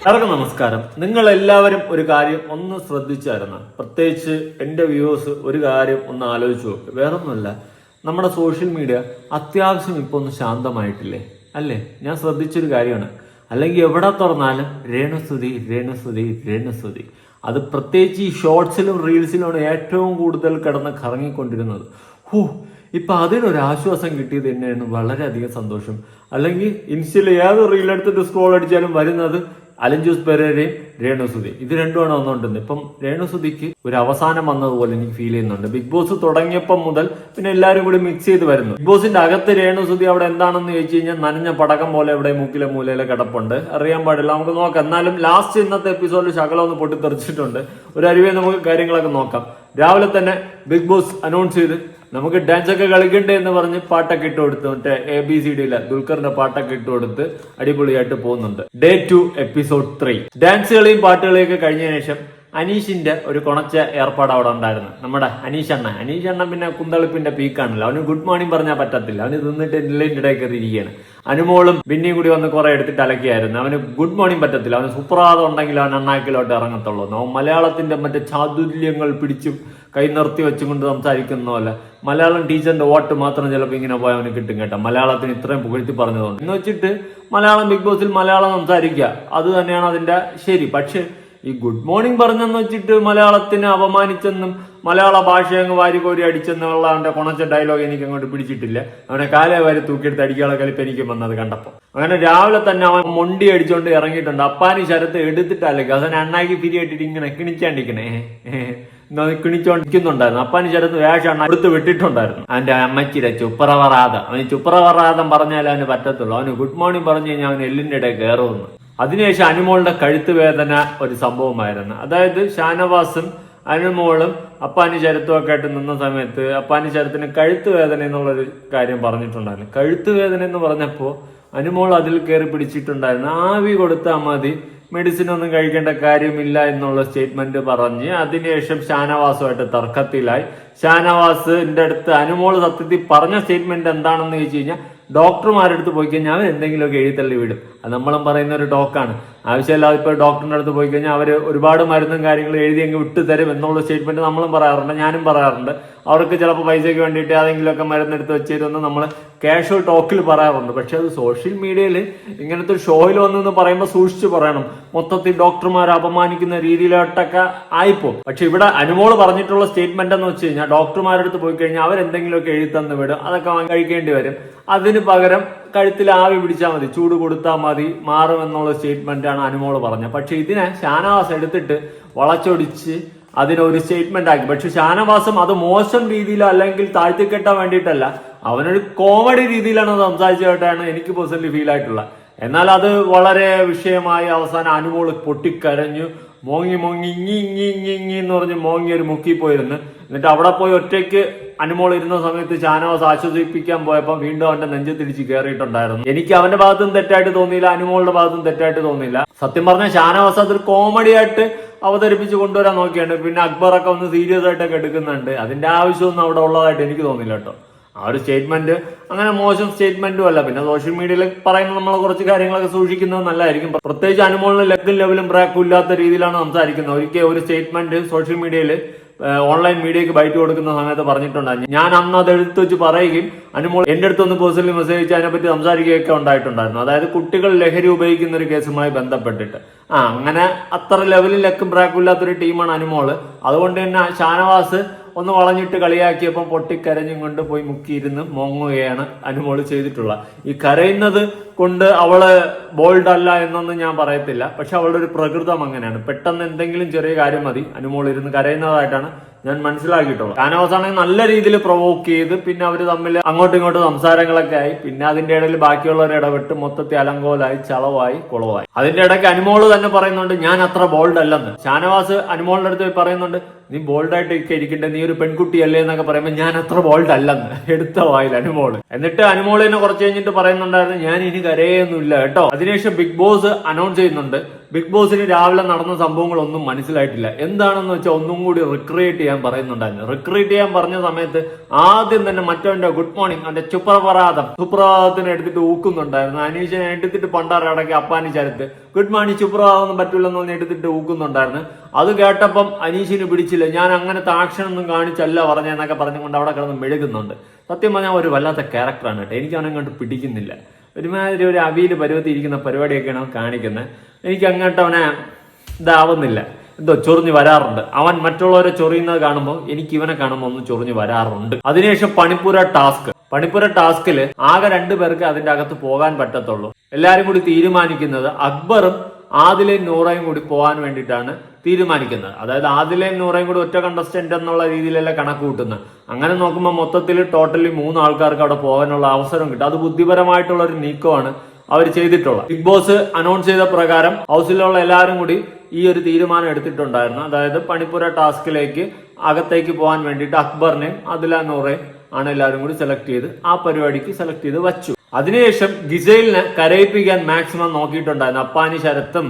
എല്ലാവർക്കും നമസ്കാരം. നിങ്ങൾ എല്ലാവരും ഒരു കാര്യം ഒന്ന് ശ്രദ്ധിച്ചായിരുന്നു പ്രത്യേകിച്ച് എന്റെ വ്യൂവേഴ്സ് ഒരു കാര്യം ഒന്ന് ആലോചിച്ച് വേറൊന്നുമല്ല നമ്മുടെ സോഷ്യൽ മീഡിയ അത്യാവശ്യം ഇപ്പൊ ഒന്ന് ശാന്തമായിട്ടില്ലേ? അല്ലേ? ഞാൻ ശ്രദ്ധിച്ചൊരു കാര്യമാണ്. അല്ലെങ്കിൽ എവിടെ തുറന്നാലും രേണുസ്തുതി രേണുസ്തുതി രേണുസ്തുതി. അത് പ്രത്യേകിച്ച് ഈ ഷോർട്സിലും റീൽസിലുമാണ് ഏറ്റവും കൂടുതൽ കിടന്ന് കറങ്ങിക്കൊണ്ടിരുന്നത്. ഹൂ ഇപ്പൊ അതിനൊരാശ്വാസം കിട്ടിയത് തന്നെയാണ്. വളരെയധികം സന്തോഷം. അല്ലെങ്കിൽ ഇൻസ്റ്റയിൽ ഏത് റീൽ എടുത്തിട്ട് സ്ക്രോൾ അടിച്ചാലും വരുന്നത് അലഞ്ചൂസ് പെരേരയും രേണുസുതി ഇത് രണ്ടുമാണ് വന്നുകൊണ്ടിരുന്നത്. ഇപ്പം രേണുസുതിക്ക് ഒരു അവസാനം വന്നതുപോലെ എനിക്ക് ഫീൽ ചെയ്യുന്നുണ്ട്. ബിഗ് ബോസ് തുടങ്ങിയപ്പം മുതൽ പിന്നെ എല്ലാവരും കൂടി മിക്സ് ചെയ്ത് വരുന്നു. ബിഗ് ബോസിന്റെ അകത്ത് രേണുസുതി അവിടെ എന്താണെന്ന് ചോദിച്ചു കഴിഞ്ഞാൽ നനഞ്ഞ പടക്കം പോലെ ഇവിടെ മൂക്കിലെ മൂലയിലെ കിടപ്പുണ്ട്. അറിയാൻ പാടില്ല. നമുക്ക് നോക്കാം. എന്നാലും ലാസ്റ്റ് ഇന്നത്തെ എപ്പിസോഡിൽ ശകലം ഒന്ന് പൊട്ടിത്തെറിച്ചിട്ടുണ്ട്. ഒരു അരുവേ നമുക്ക് കാര്യങ്ങളൊക്കെ നോക്കാം. രാവിലെ തന്നെ ബിഗ് ബോസ് അനൗൺസ് ചെയ്ത് നമുക്ക് ഡാൻസ് ഒക്കെ കളിക്കണ്ടേ എന്ന് പറഞ്ഞ് പാട്ടൊക്കെ ഇട്ട് കൊടുത്ത് മറ്റേ എ ബി സി ഡിയിലെ ദുൽഖറിന്റെ പാട്ടൊക്കെ ഇട്ട് കൊടുത്ത് അടിപൊളിയായിട്ട് പോകുന്നുണ്ട്. Day two episode three dance കളിയും പാട്ടുകളിയും ഒക്കെ കഴിഞ്ഞതിന് ശേഷം അനീഷിന്റെ ഒരു കൊണച്ച ഏർപ്പാട് അവിടെ ഉണ്ടായിരുന്നു. നമ്മുടെ അനീഷ് അണ്ണ അനീഷ് അണ്ണൻ പിന്നെ കുന്തളിപ്പിന്റെ പീക്കാണല്ലോ അവന് ഗുഡ് മോർണിംഗ് പറഞ്ഞാൽ പറ്റത്തില്ല. അവന് തിന്നിട്ട് എല്ലിന്റെ ഇടയിൽ കയറി ഇരിക്കുകയാണ്. അനുമോളും പിന്നെയും കൂടി വന്ന് കുറെ എടുത്തിട്ട് അലക്കിയായിരുന്നു. അവന് ഗുഡ് മോർണിംഗ് പറ്റത്തില്ല. അവന് സുപ്രഭാതം ഉണ്ടെങ്കിൽ അവൻ അണ്ണാക്കിലോട്ട് ഇറങ്ങത്തുള്ളൂ. നോ മലയാളത്തിന്റെ മറ്റേ ചാതുല്യങ്ങൾ പിടിച്ചും കൈ നിർത്തി വെച്ചുകൊണ്ട് സംസാരിക്കുന്ന പോലെ. മലയാളം ടീച്ചറിന്റെ വോട്ട് മാത്രം ചിലപ്പോൾ ഇങ്ങനെ പോയാൽ അവന് കിട്ടും കേട്ടോ. മലയാളത്തിന് ഇത്രയും പുകഴ്ത്തി പറഞ്ഞതുകൊണ്ട്. എന്ന് വെച്ചിട്ട് മലയാളം ബിഗ് ബോസിൽ മലയാളം സംസാരിക്കുക. അത് തന്നെയാണ് അതിന്റെ ശരി. പക്ഷെ ഈ ഗുഡ് മോർണിംഗ് പറഞ്ഞെന്ന് വെച്ചിട്ട് മലയാളത്തിനെ അപമാനിച്ചെന്നും മലയാള ഭാഷ അങ്ങ് വാരികോരി അടിച്ചെന്നുള്ള അവന്റെ കുണച്ച ഡയലോഗ് എനിക്ക് അങ്ങോട്ട് പിടിച്ചിട്ടില്ല. അവനെ കാലേ വാരി തൂക്കിയെടുത്ത് അടിക്കാനുള്ള കലിപ്പ് എനിക്ക് വന്നത് കണ്ടപ്പോൾ അങ്ങനെ രാവിലെ തന്നെ അവൻ മൊണ്ടി അടിച്ചോണ്ട് ഇറങ്ങിയിട്ടുണ്ട്. അപ്പാനി ശരത്ത് എടുത്തിട്ടല്ലേ? ഗസൻ അണ്ണാക്കി പിരിയിട്ടിട്ട് ഇങ്ങനെ കിണിച്ചാണ്ടിക്കണേ കിണിച്ചോണ്ടിരിക്കുന്നുണ്ടായിരുന്നു അപ്പാനി ശരത്ത് വേഷാണ് അടുത്ത് വിട്ടിട്ടുണ്ടായിരുന്നു. അവന്റെ അമ്മച്ചിര ചുപ്രവറാതം അവന് ചുപ്രവറാതം പറഞ്ഞാലേ അവന് പറ്റത്തുള്ളൂ. അവന് ഗുഡ് മോർണിംഗ് പറഞ്ഞു കഴിഞ്ഞാൽ അവൻ എല്ലിന്റെ ഇടയിൽ കയറുമെന്ന്. അതിനുശേഷം അനുമോളുടെ കഴുത്ത് വേദന ഒരു സംഭവമായിരുന്നു. അതായത് ഷാനവാസും അനുമോളും അപ്പാനി ചരത്തും ഒക്കെ ആയിട്ട് നിന്ന സമയത്ത് അപ്പാനി ചരത്തിന് കഴുത്ത് വേദന എന്നുള്ളൊരു കാര്യം പറഞ്ഞിട്ടുണ്ടായിരുന്നു. കഴുത്ത് വേദന എന്ന് പറഞ്ഞപ്പോൾ അനുമോൾ അതിൽ കയറി പിടിച്ചിട്ടുണ്ടായിരുന്നു. ആവി കൊടുത്താൽ മതി മെഡിസിൻ ഒന്നും കഴിക്കേണ്ട കാര്യമില്ല എന്നുള്ള സ്റ്റേറ്റ്മെന്റ് പറഞ്ഞ് അതിനുശേഷം ഷാനവാസുമായിട്ട് തർക്കത്തിലായി. ഷാനവാസിന്റെ അടുത്ത് അനുമോൾ സത്യത്തിൽ പറഞ്ഞ സ്റ്റേറ്റ്മെന്റ് എന്താണെന്ന് ചോദിച്ചു കഴിഞ്ഞാൽ ഡോക്ടർമാരുടെ അടുത്ത് പോയി കഴിഞ്ഞാൽ അവർ എന്തെങ്കിലുമൊക്കെ എഴുതള്ളി വിടും. അത് നമ്മളും പറയുന്ന ഒരു ഡോക്കാണ്. ആവശ്യമില്ലാതെ ഇപ്പോൾ ഡോക്ടറിന്റെ അടുത്ത് പോയി കഴിഞ്ഞാൽ അവർ ഒരുപാട് മരുന്നും കാര്യങ്ങളും എഴുതി അങ്ങ് വിട്ടു തരും എന്നുള്ള സ്റ്റേറ്റ്മെന്റ് നമ്മളും പറയാറുണ്ട് ഞാനും പറയാറുണ്ട്. അവർക്ക് ചിലപ്പോൾ പൈസയ്ക്ക് വേണ്ടിയിട്ട് ഏതെങ്കിലുമൊക്കെ മരുന്നെടുത്ത് വെച്ചിരുന്ന് നമ്മൾ ക്യാഷ്വൽ ടോക്കിൽ പറയാറുണ്ട്. പക്ഷെ അത് സോഷ്യൽ മീഡിയയിൽ ഇങ്ങനത്തെ ഒരു ഷോയിൽ വന്നെന്ന് പറയുമ്പോൾ സൂക്ഷിച്ച് പറയണം. മൊത്തത്തിൽ ഡോക്ടർമാരെ അപമാനിക്കുന്ന രീതിയിലോട്ടൊക്കെ ആയിപ്പോ പക്ഷെ ഇവിടെ അനുമോൾ പറഞ്ഞിട്ടുള്ള സ്റ്റേറ്റ്മെന്റ് എന്ന് വെച്ച് കഴിഞ്ഞാൽ ഡോക്ടർമാരുടെ അടുത്ത് പോയി കഴിഞ്ഞാൽ അവരെന്തെങ്കിലുമൊക്കെ എഴുതി തന്നു വിടും. അതൊക്കെ കഴിക്കേണ്ടി വരും. അതിന് പകരം കഴുത്തിൽ ആവി പിടിച്ചാൽ മതി. ചൂട് കൊടുത്താൽ മതി. മാറും എന്നുള്ള സ്റ്റേറ്റ്മെന്റ് ആണ് അനുമോൾ പറഞ്ഞത്. പക്ഷെ ഇതിനെ ഷാനവാസ് എടുത്തിട്ട് വളച്ചൊടിച്ച് അതിനൊരു സ്റ്റേറ്റ്മെന്റ് ആക്കി. പക്ഷെ ഷാനവാസം അത് മോശം രീതിയിലോ അല്ലെങ്കിൽ താഴ്ത്തിക്കെട്ടാൻ വേണ്ടിയിട്ടല്ല അവനൊരു കോമഡി രീതിയിലാണ് സംസാരിച്ചതായിട്ടാണ് എനിക്ക് പേഴ്സണലി ഫീൽ ആയിട്ടുള്ളത്. എന്നാൽ അത് വളരെ വിഷയമായി അവസാനം അനുമോൾ പൊട്ടിക്കരഞ്ഞു. മോങ്ങി മോങ്ങി ഇങ്ങി ഇങ്ങി ഇങ്ങി ഇങ്ങി എന്ന് പറഞ്ഞ് മോങ്ങി ഒരു മുക്കി പോയിരുന്നു. എന്നിട്ട് അവിടെ പോയി ഒറ്റയ്ക്ക് അനുമോൾ ഇരുന്ന സമയത്ത് ഷാനവാസ് ആശ്വസിപ്പിക്കാൻ പോയപ്പോൾ വീണ്ടും അവന്റെ നെഞ്ചത്തിടിച്ച് കയറിയിട്ടുണ്ടായിരുന്നു എനിക്ക് അവന്റെ ഭാഗത്തും തെറ്റായിട്ട് തോന്നിയില്ല അനുമോളുടെ ഭാഗത്തും തെറ്റായിട്ട് തോന്നിയില്ല. സത്യം പറഞ്ഞാൽ ഷാനവാസ് അതൊരു കോമഡി ആയിട്ട് അവതരിപ്പിച്ച് കൊണ്ടുവരാൻ നോക്കിയാണ്. പിന്നെ അക്ബർ ഒക്കെ ഒന്ന് സീരിയസ് ആയിട്ടൊക്കെ എടുക്കുന്നുണ്ട്. അതിന്റെ ആവശ്യമൊന്നും അവിടെ ഉള്ളതായിട്ട് എനിക്ക് തോന്നില്ല കേട്ടോ. ആ ഒരു സ്റ്റേറ്റ്മെന്റ് അങ്ങനെ മോശം സ്റ്റേറ്റ്മെന്റും അല്ല. പിന്നെ സോഷ്യൽ മീഡിയയിൽ പറയുന്ന നമ്മൾ കുറച്ച് കാര്യങ്ങളൊക്കെ സൂക്ഷിക്കുന്നത് നല്ലതായിരിക്കും. പ്രത്യേകിച്ച് അനുമോളിന് ലെഗും ലെവലും ബ്രാക്കും ഇല്ലാത്ത രീതിയിലാണ് സംസാരിക്കുന്നത്. ഒരിക്കൽ ഒരു സ്റ്റേറ്റ്മെന്റ് സോഷ്യൽ മീഡിയയിൽ ഓൺലൈൻ മീഡിയക്ക് ബൈറ്റ് കൊടുക്കുന്ന സമയത്ത് പറഞ്ഞിട്ടുണ്ടായിരുന്നു ഞാൻ അന്ന് അത് എടുത്തു വെച്ച് പറയുകയും അനുമോൾ എന്റെ അടുത്തൊന്ന് പേഴ്സണലി മെസ്സേജ് അയച്ച് അതിനെപ്പറ്റി സംസാരിക്കുകയൊക്കെ ഉണ്ടായിട്ടുണ്ടായിരുന്നു. അതായത് കുട്ടികൾ ലഹരി ഉപയോഗിക്കുന്ന ഒരു കേസുമായി ബന്ധപ്പെട്ടിട്ട്. ആ അങ്ങനെ അത്ര ലെവലിൽ ലെക്കും ബ്രാക്കും ഇല്ലാത്തൊരു ടീമാണ് അനുമോൾ. അതുകൊണ്ട് തന്നെ ഷാനവാസ് ഒന്ന് വളഞ്ഞിട്ട് കളിയാക്കിയപ്പോൾ പൊട്ടിക്കരഞ്ഞും കൊണ്ട് പോയി മുക്കിയിരുന്ന് മോങ്ങുകയാണ് അനുമോൾ ചെയ്തിട്ടുള്ള ഈ കരയുന്നത് കൊണ്ട് അവൾ ബോൾഡ് അല്ല എന്നൊന്നും ഞാൻ പറയത്തില്ല. പക്ഷെ അവളുടെ ഒരു പ്രകൃതം അങ്ങനെയാണ്. പെട്ടെന്ന് എന്തെങ്കിലും ചെറിയ കാര്യം മതി. അനുമോൾ ഇരുന്ന് കരയുന്നതായിട്ടാണ് ഞാൻ മനസ്സിലാക്കിയിട്ടുള്ളത്. കാനോസാണെങ്കിൽ നല്ല രീതിയിൽ പ്രൊവോക്ക് ചെയ്ത് പിന്നെ അവർ തമ്മിൽ അങ്ങോട്ടും ഇങ്ങോട്ടും സംസാരങ്ങളൊക്കെ ആയി. പിന്നെ അതിന്റെ ഇടയിൽ ബാക്കിയുള്ളവരെ ഇടപെട്ട് മൊത്തത്തിൽ അലങ്കോലായി ചളവായി കുളവായി. അതിന്റെ ഇടയ്ക്ക് അനുമോൾ തന്നെ പറയുന്നുണ്ട് ഞാൻ അത്ര ബോൾഡ് അല്ലെന്ന്. ഷാനവാസ് അനുമോളിന്റെ അടുത്ത് പറയുന്നുണ്ട് നീ ബോൾഡ് ആയിട്ട് ഒക്കെ ഇരിക്കണ്ടേ? നീ ഒരു പെൺകുട്ടി അല്ലേ എന്നൊക്കെ പറയുമ്പോൾ ഞാൻ അത്ര ബോൾഡ് അല്ലെന്ന്. എടുത്ത വായിൽ അനുമോൾ. എന്നിട്ട് അനുമോളിനെ കുറച്ച് കഴിഞ്ഞിട്ട് പറയുന്നുണ്ടായിരുന്നു ഞാൻ ഇനി കരയൊന്നുമില്ല കേട്ടോ. അതിനുശേഷം ബിഗ് ബോസ് അനൗൺസ് ചെയ്യുന്നുണ്ട്. ബിഗ് ബോസിന് രാവിലെ നടന്ന സംഭവങ്ങളൊന്നും മനസ്സിലായിട്ടില്ല. എന്താണെന്ന് വെച്ചാൽ ഒന്നും കൂടി റിക്രിയേറ്റ് ചെയ്യാൻ പറയുന്നുണ്ടായിരുന്നു. റിക്രിയേറ്റ് ചെയ്യാൻ പറഞ്ഞ സമയത്ത് ആദ്യം തന്നെ മറ്റവന്റെ ഗുഡ് മോർണിംഗ് അവന്റെ ചുപ്രപരാധം സുപ്രഭാതത്തിന് എടുത്തിട്ട് ഊക്കുന്നുണ്ടായിരുന്നു. അനീഷിനെ എടുത്തിട്ട് പണ്ടാറടക്കി അപ്പാനി ചരത്ത്. ഗുഡ് മോർണിംഗ് ചുപ്രഭാതം പറ്റില്ലെന്ന് പറഞ്ഞ് എടുത്തിട്ട് ഊക്കുന്നുണ്ടായിരുന്നു. അത് കേട്ടപ്പം അനീഷിന് പിടിച്ചില്ല. ഞാൻ അങ്ങനെ ആക്ഷൻ ഒന്നും കാണിച്ചല്ല പറഞ്ഞെന്നൊക്കെ പറഞ്ഞുകൊണ്ട് അവിടെ കിടന്ന് മെഴുകുന്നുണ്ട്. സത്യം പറഞ്ഞാൽ ഒരു വല്ലാത്ത ക്യാരക്ടറാണ് കേട്ടോ. എനിക്ക് അവനെ കണ്ട് പിടിക്കുന്നില്ല. ഒരുമാതിരി ഒരു അവിയിൽ പരുവത്തിയിരിക്കുന്ന പരിപാടിയൊക്കെയാണ് അവൻ കാണിക്കുന്നത് എനിക്ക് അങ്ങോട്ട് അവനെ ഇതാവുന്നില്ല. എന്തോ ചൊറിഞ്ഞ് വരാറുണ്ട്. അവൻ മറ്റുള്ളവരെ ചൊറിയുന്നത് കാണുമ്പോൾ എനിക്ക് ഇവനെ കാണുമ്പോൾ ഒന്ന് ചൊറിഞ്ഞ് വരാറുണ്ട്. അതിനുശേഷം പണിപ്പുര ടാസ്ക്. പണിപ്പുര ടാസ്കിൽ ആകെ രണ്ടു പേർക്ക് അതിന്റെ അകത്ത് പോകാൻ പറ്റത്തുള്ളൂ. എല്ലാരും കൂടി തീരുമാനിക്കുന്നത് അക്ബറും ആദിലയും നൂറയും കൂടി പോകാൻ വേണ്ടിയിട്ടാണ് തീരുമാനിക്കുന്നത്. അതായത് ആദിലയും നൂറയും കൂടി ഒറ്റ കണ്ടസ്റ്റന്റ് എന്നുള്ള രീതിയിലല്ല കണക്ക് കൂട്ടുന്നത്. അങ്ങനെ നോക്കുമ്പോൾ മൊത്തത്തിൽ ടോട്ടലി മൂന്ന് ആൾക്കാർക്ക് അവിടെ പോകാനുള്ള അവസരം കിട്ടും. അത് ബുദ്ധിപരമായിട്ടുള്ള ഒരു നീക്കമാണ് അവർ ചെയ്തിട്ടുള്ളത്. ബിഗ് ബോസ് അനൗൺസ് ചെയ്ത പ്രകാരം ഹൗസിലുള്ള എല്ലാവരും കൂടി ഈ ഒരു തീരുമാനം എടുത്തിട്ടുണ്ടായിരുന്നു. അതായത് പണിപ്പുര ടാസ്കിലേക്ക് അകത്തേക്ക് പോകാൻ വേണ്ടിയിട്ട് അക്ബറിനെയും അതില നൂറേയും ആണ് എല്ലാവരും കൂടി സെലക്ട് ചെയ്ത് ആ പരിപാടിക്ക് സെലക്ട് ചെയ്ത് വച്ചു. അതിനുശേഷം ഗിസൈലിനെ കരയിപ്പിക്കാൻ മാക്സിമം നോക്കിയിട്ടുണ്ടായിരുന്നു. അപ്പാനി ശരത്തും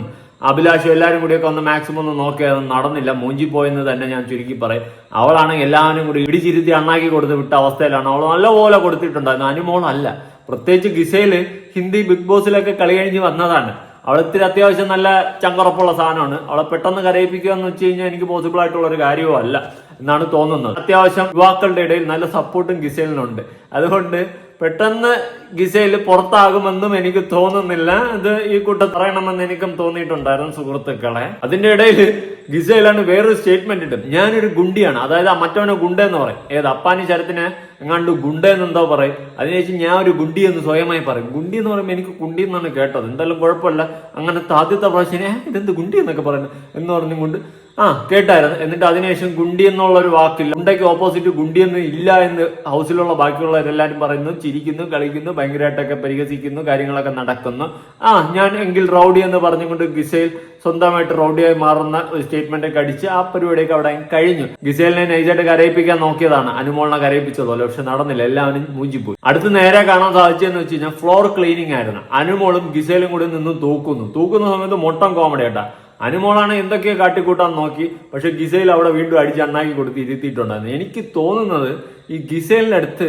അഭിലാഷും എല്ലാവരും കൂടിയൊക്കെ ഒന്ന് മാക്സിമം ഒന്ന് നോക്കിയത് നടന്നില്ല. മൂഞ്ചി പോയെന്ന് തന്നെ ഞാൻ ചുരുക്കി പറയും. അവളാണ് എല്ലാവരും കൂടി ഇടിച്ചിരുത്തി അണ്ണാക്കി കൊടുത്ത് വിട്ട അവസ്ഥയിലാണ്. അവൾ നല്ലപോലെ കൊടുത്തിട്ടുണ്ടായിരുന്നു. അനുമോളല്ല. പ്രത്യേകിച്ച് ഗിസയിൽ ഹിന്ദി ബിഗ് ബോസിലൊക്കെ കളി കഴിഞ്ഞ് വന്നതാണ്. അവൾ ഇത്തിരി അത്യാവശ്യം നല്ല ചങ്കറപ്പുള്ള സാധനമാണ്. അവളെ പെട്ടെന്ന് കരയിപ്പിക്കുക എന്ന് വെച്ച് കഴിഞ്ഞാൽ എനിക്ക് പോസിബിൾ ആയിട്ടുള്ള ഒരു കാര്യവും അല്ല എന്നാണ് തോന്നുന്നത്. അത്യാവശ്യം യുവാക്കളുടെ ഇടയിൽ നല്ല സപ്പോർട്ടും ഗിസൈലിനുണ്ട്. അതുകൊണ്ട് പെട്ടെന്ന് ഗിസയിൽ പുറത്താകുമെന്നും എനിക്ക് തോന്നുന്നില്ല. ഇത് ഈ കൂട്ടം പറയണമെന്ന് എനിക്കും തോന്നിയിട്ടുണ്ടായിരുന്നു സുഹൃത്തുക്കളെ. അതിന്റെ ഇടയിൽ ഗിസയിലാണ് വേറൊരു സ്റ്റേറ്റ്മെന്റ് ഇട്ടത്. ഞാനൊരു ഗുണ്ടിയാണ്. അതായത് മറ്റവനെ ഗുണ്ട എന്ന് പറയും. ഏത് അപ്പാനി ചരത്തിന് എങ്ങാണ്ട് ഗുണ്ട എന്നെന്തോ പറയും. അതിനുശേഷം ഞാൻ ഒരു ഗുണ്ടി എന്ന് സ്വയമായി പറയും. ഗുണ്ടി എന്ന് പറയുമ്പോൾ എനിക്ക് കുണ്ടി എന്നാണ് കേട്ടത്. എന്തായാലും കുഴപ്പമില്ല. അങ്ങനെ ആദ്യത്തെ പ്രാവശ്യം "ഏ, ഇതെന്ത് ഗുണ്ടി എന്നൊക്കെ പറയുന്നത് എന്ന് പറഞ്ഞുകൊണ്ട് ആ കേട്ടായിരുന്നു. എന്നിട്ട് അതിനുശേഷം ഗുണ്ടി എന്നുള്ള ഒരു വാക്കില്ല. ഗുണ്ടയ്ക്ക് ഓപ്പോസിറ്റ് ഗുണ്ടി എന്ന് ഇല്ല എന്ന് ഹൗസിലുള്ള ബാക്കിയുള്ളവരെല്ലാരും പറയുന്നു ചിരിക്കുന്നു കളിക്കുന്നു ഭയങ്കരമായിട്ടൊക്കെ പരിഹസിക്കുന്നു കാര്യങ്ങളൊക്കെ നടക്കുന്നു. ആ ഞാൻ എങ്കിൽ റൗഡി എന്ന് പറഞ്ഞുകൊണ്ട് ഗിസേൽ സ്വന്തമായിട്ട് റൗഡിയായി മാറുന്ന ഒരു സ്റ്റേറ്റ്മെന്റ് ഒക്കെ അടിച്ച് ആ പരിപാടിയൊക്കെ അവിടെ കഴിഞ്ഞു. ഗിസേലിനെ നൈസായിട്ട് കരയിപ്പിക്കാൻ നോക്കിയതാണ്. അനുമോളിനെ കരയിപ്പിച്ചതുപോലെ പക്ഷെ നടന്നില്ല. എല്ലാവരും മൂഞ്ചിപ്പോയി. അടുത്ത് നേരെ കാണാൻ സാധിച്ചതെന്ന് വെച്ച് കഴിഞ്ഞാൽ ഫ്ലോർ ക്ലീനിങ് ആയിരുന്നു. അനുമോളും ഗിസേലും കൂടി നിന്ന് തൂക്കുന്നു. തൂക്കുന്ന സമയത്ത് മൊട്ടം കോമഡി കേട്ടാ അനുമോളാണ് എന്തൊക്കെയോ കാട്ടിക്കൂട്ടാൻ നോക്കി പക്ഷെ ഗിസേൽ അവിടെ വീണ്ടും അടിച്ച് അണ്ണാക്കി കൊടുത്ത് ഇരുത്തിയിട്ടുണ്ടായിരുന്നു. എനിക്ക് തോന്നുന്നത് ഈ ഗിസേലിനടുത്ത് അടുത്ത്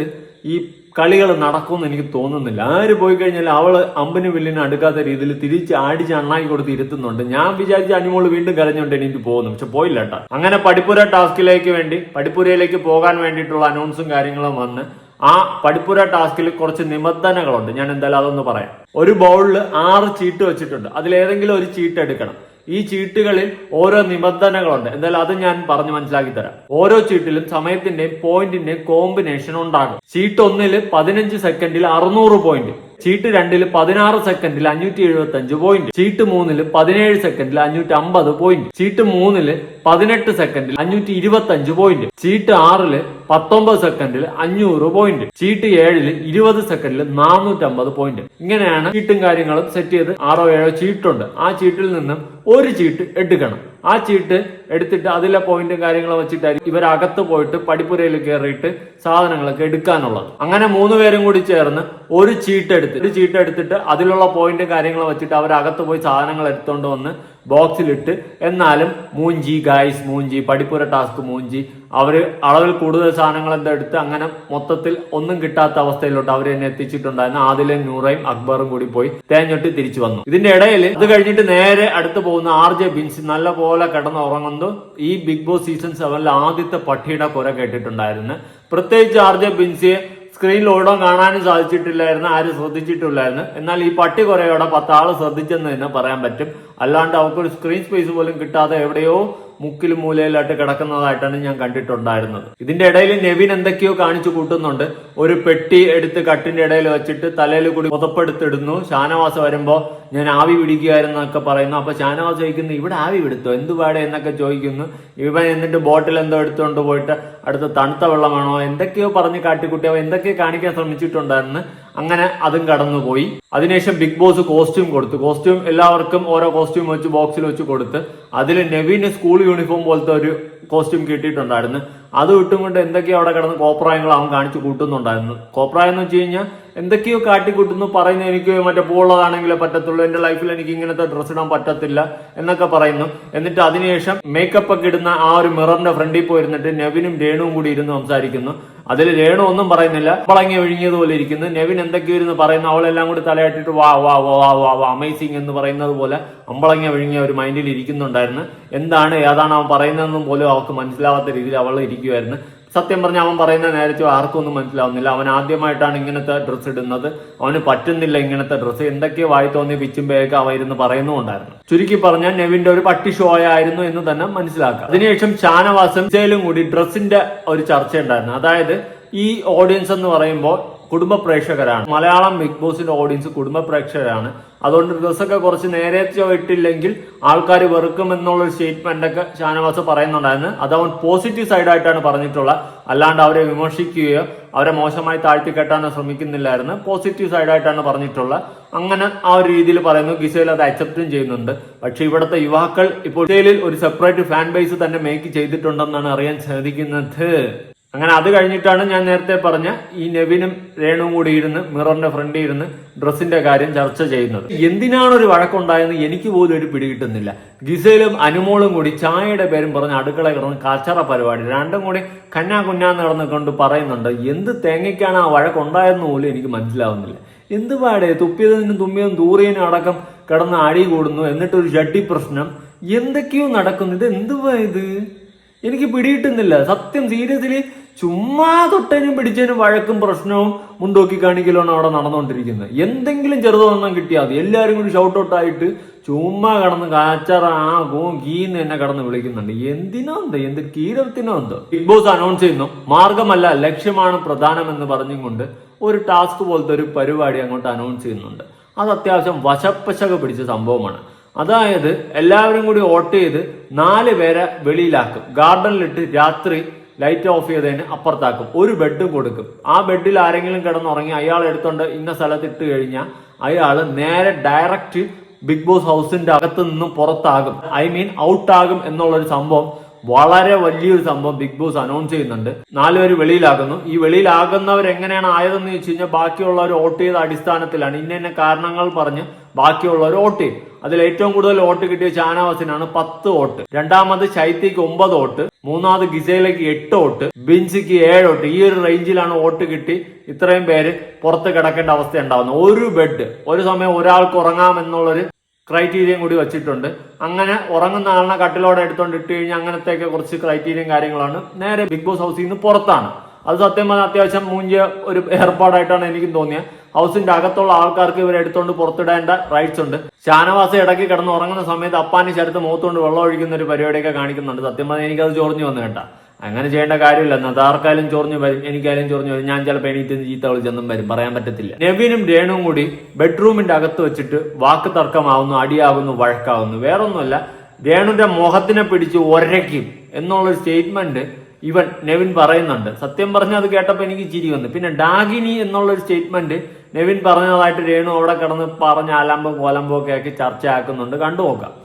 ഈ കളികൾ നടക്കുമെന്ന് എനിക്ക് തോന്നുന്നില്ല. ആര് പോയി കഴിഞ്ഞാൽ അവൾ അമ്പന് വില്ലിന് അടുക്കാത്ത രീതിയിൽ തിരിച്ച് അടിച്ച് അണ്ണാക്കി കൊടുത്ത് ഇരുത്തുന്നുണ്ട്. ഞാൻ വിചാരിച്ച അനിമോൾ വീണ്ടും കരഞ്ഞുകൊണ്ട് എനിക്ക് പോകുന്നു. പക്ഷെ പോയില്ല കേട്ടോ അങ്ങനെ പഠിപ്പുര ടാസ്കിലേക്ക് വേണ്ടി പഠിപ്പുരയിലേക്ക് പോകാൻ വേണ്ടിയിട്ടുള്ള അനൗൺസും കാര്യങ്ങളും വന്ന് ആ പഠിപ്പുര ടാസ്കിൽ കുറച്ച് നിബന്ധനകളുണ്ട്. ഞാൻ എന്തായാലും അതൊന്ന് പറയാം. ഒരു ബൗളിൽ ആറ് ചീട്ട് വെച്ചിട്ടുണ്ട്. അതിലേതെങ്കിലും ഒരു ചീട്ട് എടുക്കണം. ഈ ചീട്ടുകളിൽ ഓരോ നിബന്ധനകളുണ്ട്. എന്നാൽ അത് ഞാൻ പറഞ്ഞു മനസ്സിലാക്കി തരാം. ഓരോ ചീട്ടിലും സമയത്തിന്റെയും പോയിന്റിന്റെയും കോമ്പിനേഷൻ ഉണ്ടാകും. ചീട്ട് ഒന്നിൽ പതിനഞ്ച് സെക്കൻഡിൽ അറുന്നൂറ് പോയിന്റ്. ചീട്ട് രണ്ടിൽ പതിനാറ് സെക്കൻഡിൽ അഞ്ഞൂറ്റി എഴുപത്തി അഞ്ച് പോയിന്റ് ചീട്ട് മൂന്നിൽ പതിനേഴ് സെക്കൻഡിൽ അഞ്ഞൂറ്റി അമ്പത് പോയിന്റ് ചീട്ട് മൂന്നിൽ പതിനെട്ട് സെക്കൻഡിൽ അഞ്ഞൂറ്റി ഇരുപത്തി അഞ്ച് പോയിന്റ് ചീട്ട് ആറിൽ പത്തൊമ്പത് സെക്കൻഡിൽ അഞ്ഞൂറ് പോയിന്റ് ചീട്ട് ഏഴിൽ ഇരുപത് സെക്കൻഡിൽ നാനൂറ്റമ്പത് പോയിന്റ് ഇങ്ങനെയാണ് ചീട്ടും കാര്യങ്ങളും സെറ്റ് ചെയ്ത് ആറോ ഏഴോ ചീട്ടുണ്ട്. ആ ചീട്ടിൽ നിന്നും ഒരു ചീട്ട് എടുക്കണം. ആ ചീട്ട് എടുത്തിട്ട് അതിലെ പോയിന്റും കാര്യങ്ങളും വെച്ചിട്ടായിരിക്കും ഇവരകത്ത് പോയിട്ട് പടിപ്പുരയിൽ കയറിയിട്ട് സാധനങ്ങളൊക്കെ എടുക്കാനുള്ളത്. അങ്ങനെ മൂന്ന് പേരും കൂടി ചേർന്ന് ഒരു ചീട്ട് എടുത്ത് ഒരു ചീട്ട് എടുത്തിട്ട് അതിലുള്ള പോയിന്റും കാര്യങ്ങളും വെച്ചിട്ട് അവരകത്ത് പോയി സാധനങ്ങൾ എടുത്തുകൊണ്ട് വന്ന് ബോക്സിലിട്ട്. എന്നാലും മൂഞ്ചി ഗായ്സ് മൂഞ്ചി പഠിപ്പുര ടാസ്ക് മൂഞ്ചി. അവർ അളവിൽ കൂടുതൽ സാധനങ്ങൾ എന്താ എടുത്ത് അങ്ങനെ മൊത്തത്തിൽ ഒന്നും കിട്ടാത്ത അവസ്ഥയിലോട്ട് അവർ എന്നെ എത്തിച്ചിട്ടുണ്ടായിരുന്നു. ആദിലും നൂറയും അക്ബറും കൂടി പോയി തേഞ്ഞൊട്ടി തിരിച്ചു വന്നു. ഇതിന്റെ ഇടയിൽ ഇത് കഴിഞ്ഞിട്ട് നേരെ അടുത്ത് പോകുന്ന ആർ ജെ ബിൻസ് നല്ല പോലെ കിടന്ന് ഉറങ്ങുന്നു ഈ ബിഗ് ബോസ് സീസൺ സെവനിൽ ആദ്യത്തെ പട്ടിയുടെ കുര കേട്ടിട്ടുണ്ടായിരുന്നു. പ്രത്യേകിച്ച് ആർ ജെ ബിൻസിയെ സ്ക്രീനിൽ ഓടോ കാണാനും സാധിച്ചിട്ടില്ലായിരുന്നു ആരും ശ്രദ്ധിച്ചിട്ടില്ലായിരുന്നു. എന്നാൽ ഈ പട്ടി കുറയോടെ പത്താൾ ശ്രദ്ധിച്ചെന്ന് തന്നെ പറയാൻ പറ്റും. അല്ലാണ്ട് അവർക്കൊരു സ്ക്രീൻ സ്പേസ് പോലും കിട്ടാതെ എവിടെയോ മുക്കിലും മൂലയിലായിട്ട് കിടക്കുന്നതായിട്ടാണ് ഞാൻ കണ്ടിട്ടുണ്ടായിരുന്നത്. ഇതിന്റെ ഇടയിൽ നെവിൻ എന്തൊക്കെയോ കാണിച്ചു കൂട്ടുന്നുണ്ട്. ഒരു പെട്ടി എടുത്ത് കട്ടിന്റെ ഇടയിൽ വെച്ചിട്ട് തലയിൽ കൂടി പുതപ്പെടുത്തിടുന്നു. ഷാനവാസ വരുമ്പോ ഞാൻ ആവി പിടിക്കുകയായിരുന്നു എന്നൊക്കെ പറയുന്നു. അപ്പൊ ഷാനവാസ് ചോദിക്കുന്നു ഇവിടെ ആവി പിടുത്തോ? എന്തുപാടെ എന്നൊക്കെ ചോദിക്കുന്നു. ഇവൻ എന്നിട്ട് ബോട്ടിൽ എന്തോ എടുത്തുകൊണ്ട് പോയിട്ട് അടുത്ത തണുത്ത വെള്ളം വേണോ എന്തൊക്കെയോ പറഞ്ഞ് കാട്ടിക്കുട്ടി. അവൻ എന്തൊക്കെയോ കാണിക്കാൻ ശ്രമിച്ചിട്ടുണ്ടായിരുന്നു. അങ്ങനെ അതും കടന്നുപോയി. അതിനുശേഷം ബിഗ് ബോസ് കോസ്റ്റ്യൂം കൊടുത്തു. കോസ്റ്റ്യൂം എല്ലാവർക്കും ഓരോ കോസ്റ്റ്യൂം വെച്ച് ബോക്സിൽ വെച്ച് കൊടുത്ത് അതിൽ നെവിന് സ്കൂൾ യൂണിഫോം പോലത്തെ ഒരു കോസ്റ്റ്യൂം കിട്ടിയിട്ടുണ്ടായിരുന്നു. അത് വിട്ടും കൊണ്ട് എന്തൊക്കെയോ അവിടെ കിടന്ന് കോപ്രായങ്ങൾ അവൻ കാണിച്ചു കൂട്ടുന്നുണ്ടായിരുന്നു. കോപ്രായം എന്ന് വെച്ച് കഴിഞ്ഞാൽ എന്തൊക്കെയോ കാട്ടിക്കൂട്ടുന്നു പറയുന്നു എനിക്ക് മറ്റേ പൂളതാണെങ്കിലേ പറ്റത്തുള്ളൂ. എന്റെ ലൈഫിൽ എനിക്ക് ഇങ്ങനത്തെ ഡ്രസ്സ് ഇടാൻ പറ്റത്തില്ല എന്നൊക്കെ പറയുന്നു. എന്നിട്ട് അതിനുശേഷം മേക്കപ്പ് ഒക്കെ ഇടുന്ന ആ ഒരു മിററിന്റെ ഫ്രണ്ടിൽ പോയിരുന്നിട്ട് നെവിനും രേണുവും കൂടി ഇരുന്ന് സംസാരിക്കുന്നു. അതിൽ രേണു ഒന്നും പറയുന്നില്ല. അമ്പളങ്ങി ഒഴുങ്ങിയതുപോലെ ഇരിക്കുന്നു. നെവിൻ എന്തൊക്കെയോ ഇരുന്ന് പറയുന്നു. അവളെല്ലാം കൂടി തലയാട്ടിട്ട് വാ വാ വാ വാ വാ വാ അമേസിങ് എന്ന് പറയുന്നത് പോലെ അമ്പളങ്ങ ഒഴുങ്ങിയ ഒരു മൈൻഡിൽ ഇരിക്കുന്നുണ്ടായിരുന്നു. എന്താണ് ഏതാണ് അവൻ പറയുന്നതെന്നും പോലും അവൾക്ക് മനസ്സിലാവാത്ത രീതിയിൽ അവൾ ഇരിക്കുമായിരുന്നു സത്യം പറഞ്ഞാൽ അവൻ പറയുന്ന നേരത്തെ ആർക്കും ഒന്നും മനസ്സിലാവുന്നില്ല. അവൻ ആദ്യമായിട്ടാണ് ഇങ്ങനത്തെ ഡ്രസ്സ് ഇടുന്നത്. അവന് പറ്റുന്നില്ല ഇങ്ങനത്തെ ഡ്രസ്സ് എന്തൊക്കെയോ വായി തോന്നി പിച്ചുമ്പയൊക്കെ അവ ഇരുന്ന് പറയുന്നുണ്ടായിരുന്നു ചുരുക്കി പറഞ്ഞാൽ നെവിന്റെ ഒരു പട്ടി ഷോ ആയിരുന്നു എന്ന് തന്നെ മനസ്സിലാക്കാം. അതിനുശേഷം ഷാനവാസും കൂടി ഡ്രസ്സിന്റെ ഒരു ചർച്ച ഉണ്ടായിരുന്നു. അതായത് ഈ ഓഡിയൻസ് എന്ന് പറയുമ്പോൾ കുടുംബ പ്രേക്ഷകരാണ്. മലയാളം ബിഗ് ബോസിന്റെ ഓഡിയൻസ് കുടുംബ പ്രേക്ഷകരാണ്. അതുകൊണ്ട് ഡ്രസ്സൊക്കെ കുറച്ച് നേരെ ഇട്ടില്ലെങ്കിൽ ആൾക്കാർ വെറുക്കും എന്നുള്ള സ്റ്റേറ്റ്മെന്റ് ഒക്കെ ഷാനവാസ് പറയുന്നുണ്ടായിരുന്നു. അത് അവൻ പോസിറ്റീവ് സൈഡായിട്ടാണ് പറഞ്ഞിട്ടുള്ളത്. അല്ലാണ്ട് അവരെ വിമർശിക്കുകയോ അവരെ മോശമായി താഴ്ത്തി കെട്ടാനോ ശ്രമിക്കുന്നില്ലായിരുന്നു പോസിറ്റീവ് സൈഡായിട്ടാണ് പറഞ്ഞിട്ടുള്ളത്. അങ്ങനെ ആ ഒരു രീതിയിൽ പറയുന്നു. ഗിസയിൽ അത് അക്സെപ്റ്റും ചെയ്യുന്നുണ്ട്. പക്ഷെ ഇവിടുത്തെ യുവാക്കൾ ഇപ്പോൾ ഒരു സെപ്പറേറ്റ് ഫാൻ ബേസ് തന്നെ മേക്ക് ചെയ്തിട്ടുണ്ടെന്നാണ് അറിയാൻ സാധിക്കുന്നത്. അങ്ങനെ അത് കഴിഞ്ഞിട്ടാണ് ഞാൻ നേരത്തെ പറഞ്ഞ ഈ നെവിനും രേണുവും കൂടി ഇരുന്ന് മിററിന്റെ ഫ്രണ്ടിൽ ഇരുന്ന് ഡ്രസ്സിന്റെ കാര്യം ചർച്ച ചെയ്യുന്നത്. എന്തിനാണ് ഒരു വഴക്കുണ്ടായെന്ന് എനിക്ക് പോലും ഒരു പിടി കിട്ടുന്നില്ല. ഗിസയിലും അനുമോളും കൂടി ചായയുടെ പേരും പറഞ്ഞ് അടുക്കള കിടന്ന് കച്ചറ പരിപാടി. രണ്ടും കൂടി കന്നാ കുഞ്ഞാന്ന് കിടന്ന് കൊണ്ട് പറയുന്നുണ്ട് എന്ത് തേങ്ങയ്ക്കാണ് ആ വഴക്കുണ്ടായെന്ന് പോലും എനിക്ക് മനസ്സിലാവുന്നില്ല. എന്ത് പാടെ തുപ്പിയതിനും തുമ്മിയതും ദൂറിയനും അടക്കം കിടന്ന് അടി കൂടുന്നു എന്നിട്ടൊരു ചട്ടി പ്രശ്നം. എന്തൊക്കെയോ നടക്കുന്നു. ഇത് എന്തുവാ ഇത്? എനിക്ക് പിടിയിട്ടുന്നില്ല സത്യം സീരിയസ്ലി ചുമ്മാ തൊട്ടനും പിടിച്ചതിനും വഴക്കും പ്രശ്നവും മുണ്ടോക്കി കാണിക്കലാണ് അവിടെ നടന്നുകൊണ്ടിരിക്കുന്നത് എന്തെങ്കിലും ചെറുതൊന്നും കിട്ടിയാൽ മതി. എല്ലാവരും കൂടി ഷൗട്ട് ഔട്ട് ആയിട്ട് ചുമ്മാ കടന്ന് കാച്ചറ ആ ഗോ ഗീന്ന് എന്നെ കടന്ന് വിളിക്കുന്നുണ്ട്. എന്തിനോ എന്തോ? എന്ത് കീരത്തിനോ എന്തോ? ബിഗ് ബോസ് അനൗൺസ് ചെയ്യുന്നു. മാർഗമല്ല ലക്ഷ്യമാണ് പ്രധാനം പ്രധാനമെന്ന് പറഞ്ഞുകൊണ്ട് ഒരു ടാസ്ക് പോലത്തെ ഒരു പരിപാടി അങ്ങോട്ട് അനൗൺസ് ചെയ്യുന്നുണ്ട്. അത് അത്യാവശ്യം വശപ്പശക പിടിച്ച സംഭവമാണ്. അതായത് എല്ലാവരും കൂടി വോട്ട് ചെയ്ത് നാല് പേരെ വെളിയിലാക്കും. ഗാർഡനിലിട്ട് രാത്രി ലൈറ്റ് ഓഫ് ചെയ്തതിന് അപ്പുറത്താക്കും. ഒരു ബെഡും കൊടുക്കും. ആ ബെഡിൽ ആരെങ്കിലും കിടന്നുറങ്ങി അയാൾ എടുത്തോണ്ട് ഇന്ന സ്ഥലത്ത് ഇട്ട് കഴിഞ്ഞാൽ അയാൾ നേരെ ഡയറക്റ്റ് ബിഗ് ബോസ് ഹൗസിന്റെ അകത്ത് നിന്നും പുറത്താകും. ഐ മീൻ ഔട്ടാകും എന്നുള്ളൊരു സംഭവം വളരെ വലിയൊരു സംഭവം ബിഗ് ബോസ് അനൗൺസ് ചെയ്യുന്നുണ്ട്. നാലുപേര് വെളിയിലാകുന്നു. ഈ വെളിയിലാകുന്നവർ എങ്ങനെയാണ് ആയതെന്ന് ചോദിച്ചു കഴിഞ്ഞാൽ ബാക്കിയുള്ളവർ വോട്ട് ചെയ്ത അടിസ്ഥാനത്തിലാണ്. ഇന്ന ഇന്ന കാരണങ്ങൾ പറഞ്ഞ് ബാക്കിയുള്ളവർ വോട്ട് ചെയ്യും. അതിൽ ഏറ്റവും കൂടുതൽ വോട്ട് കിട്ടിയ ഷാനവാസിനാണ് പത്ത് വോട്ട്. രണ്ടാമത് ശൈത്യക്ക് ഒമ്പത് വോട്ട്. മൂന്നാമത് ഗിസയിലേക്ക് എട്ട് വോട്ട്. ബിൻസിക്ക് ഏഴ് വോട്ട്. ഈ ഒരു റേഞ്ചിലാണ് വോട്ട് കിട്ടി. ഇത്രയും പേര് പുറത്ത് കിടക്കേണ്ട അവസ്ഥ ഉണ്ടാകുന്നത് ഒരു ബെഡ്. ഒരു സമയം ഒരാൾക്ക് ഉറങ്ങാം എന്നുള്ളൊരു ക്രൈറ്റീരിയൻ കൂടി വെച്ചിട്ടുണ്ട്. അങ്ങനെ ഉറങ്ങുന്ന ആളിനെ കട്ടിലോടെ എടുത്തോണ്ട് ഇട്ട് കഴിഞ്ഞാൽ അങ്ങനത്തെയൊക്കെ കുറച്ച് ക്രൈറ്റീരിയയും കാര്യങ്ങളാണ്. നേരെ ബിഗ് ബോസ് ഹൗസിൽ നിന്ന് പുറത്താണ്. അത് സത്യം പറഞ്ഞാൽ അത്യാവശ്യം മൂഞ്ചിയ ഒരു ഏർപ്പാടായിട്ടാണ് എനിക്കും തോന്നിയത് ഹൗസിന്റെ അകത്തുള്ള ആൾക്കാർക്ക് ഇവരെ എടുത്തുകൊണ്ട് പുറത്തിടേണ്ട റൈറ്റ്സ് ഉണ്ട്. ഷാനവാസ ഇടയ്ക്ക് കിടന്ന് ഉറങ്ങുന്ന സമയത്ത് അപ്പാനി ശരത്ത് മുഖത്തുകൊണ്ട് വെള്ളം ഒഴിക്കുന്ന ഒരു പരിപാടിയൊക്കെ കാണിക്കുന്നുണ്ട്. സത്യം പറഞ്ഞാൽ എനിക്കത് ചോർന്നു വന്നു കേട്ടാ. അങ്ങനെ ചെയ്യേണ്ട കാര്യമില്ല. നദാർക്കാലും ചൊറിഞ്ഞു വരും. എനിക്കാലും ചൊറിഞ്ഞു വരും. ഞാൻ ചിലപ്പോൾ എണീറ്റ് ചീത്ത വിളിച്ചെന്നും വരും. പറയാൻ പറ്റത്തില്ല. നെവിനും രേണുവും കൂടി ബെഡ്റൂമിന്റെ അകത്ത് വെച്ചിട്ട് വാക്ക് തർക്കമാവുന്നു അടിയാവുന്നു വഴക്കാവുന്നു. വേറൊന്നുമല്ല രേണുന്റെ മുഖത്തിനെ പിടിച്ച് ഒരയ്ക്കും എന്നുള്ളൊരു സ്റ്റേറ്റ്മെന്റ് ഇവൻ നെവിൻ പറയുന്നുണ്ട്. സത്യം പറഞ്ഞ അത് കേട്ടപ്പോൾ എനിക്ക് ചിരി വന്നു. പിന്നെ ഡാഗിനി എന്നുള്ള ഒരു സ്റ്റേറ്റ്മെന്റ് നെവിൻ പറഞ്ഞതായിട്ട് രേണു അവിടെ കിടന്ന് പറഞ്ഞ അലമ്പും കോലമ്പോ ഒക്കെ ആക്കി ചർച്ചയാക്കുന്നുണ്ട്. കണ്ടു നോക്കാം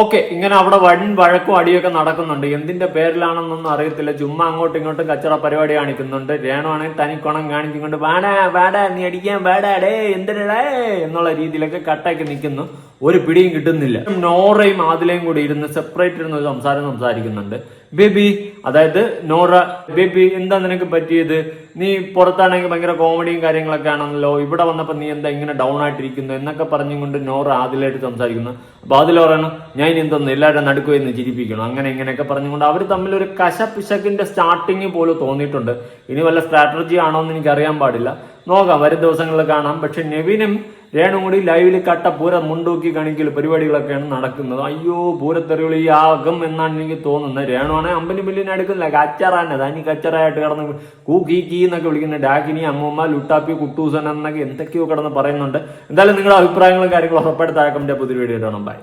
ഓക്കെ ഇങ്ങനെ അവിടെ വൻ വഴക്കും അടിയൊക്കെ നടക്കുന്നുണ്ട്. എന്തിന്റെ പേരിലാണെന്നൊന്നും അറിയത്തില്ല. ചുമ്മാ അങ്ങോട്ടും ഇങ്ങോട്ടും കച്ചറ പരിപാടി കാണിക്കുന്നുണ്ട്. രേണുവാണെങ്കിൽ തനിക്കുണം കാണിക്കുന്നുണ്ട്. വേടാ വേടാ നീ അടിക്കാൻ വേടാ ഡേ എന്തിനടേ എന്നുള്ള രീതിയിലൊക്കെ കട്ടാക്കി നിൽക്കുന്നു. ഒരു പിടിയും കിട്ടുന്നില്ല. നോറയും ആദിലയും കൂടി ഇരുന്ന് സെപ്പറേറ്റ് ഇരുന്ന് ഒരു സംസാരം സംസാരിക്കുന്നുണ്ട്. ബേബി അതായത് നോറ ബേബി എന്താ നിനക്ക് പറ്റിയത്? നീ പുറത്താണെങ്കിൽ ഭയങ്കര കോമഡിയും കാര്യങ്ങളൊക്കെ ആണല്ലോ. ഇവിടെ വന്നപ്പോ നീ എന്താ ഇങ്ങനെ ഡൗൺ ആയിട്ടിരിക്കുന്നു? എന്നൊക്കെ പറഞ്ഞുകൊണ്ട് നോറ ആദിലായിട്ട് സംസാരിക്കുന്നു. അപ്പൊ ആദില പറയണം ഞാൻ ഇനി എന്തോന്ന് എല്ലാവരുടെ നടുക്കുമെന്ന് ചിരിപ്പിക്കണം. അങ്ങനെ ഇങ്ങനെയൊക്കെ പറഞ്ഞുകൊണ്ട് അവർ തമ്മിൽ ഒരു കശപിശക്കിന്റെ സ്റ്റാർട്ടിങ് പോലും തോന്നിയിട്ടുണ്ട്. ഇനി വല്ല സ്ട്രാറ്റജി ആണോ എന്ന് എനിക്ക് അറിയാൻ പാടില്ല. നോക്കാം വരും ദിവസങ്ങളിൽ കാണാം. പക്ഷെ നെവിനും രേണും കൂടി ലൈവിൽ കട്ട പൂര മുണ്ടൂക്കി കാണിക്കൽ പരിപാടികളൊക്കെയാണ് നടക്കുന്നത്. അയ്യോ ആകും എന്നാണ് എനിക്ക് തോന്നുന്നത്. രേണുവാണെ അമ്പലി മില്ലിന് എടുക്കുന്നില്ല. കച്ചറാന്നെ. തനി കച്ചറായിട്ട് കിടന്ന് കൂ കീ കീ എന്നൊക്കെ വിളിക്കുന്ന ഡാക്കിനി അമ്മൂമ്മ ലുട്ടാപ്പി കുട്ടൂസൻ എന്നൊക്കെ എന്തൊക്കെയോ കിടന്ന് പറയുന്നുണ്ട്. എന്തായാലും നിങ്ങളുടെ അഭിപ്രായങ്ങളും കാര്യങ്ങളും ഉറപ്പായിട്ട് താഴെ കമന്റ് പുതിയ വീഡിയോ ഇടണം ബൈ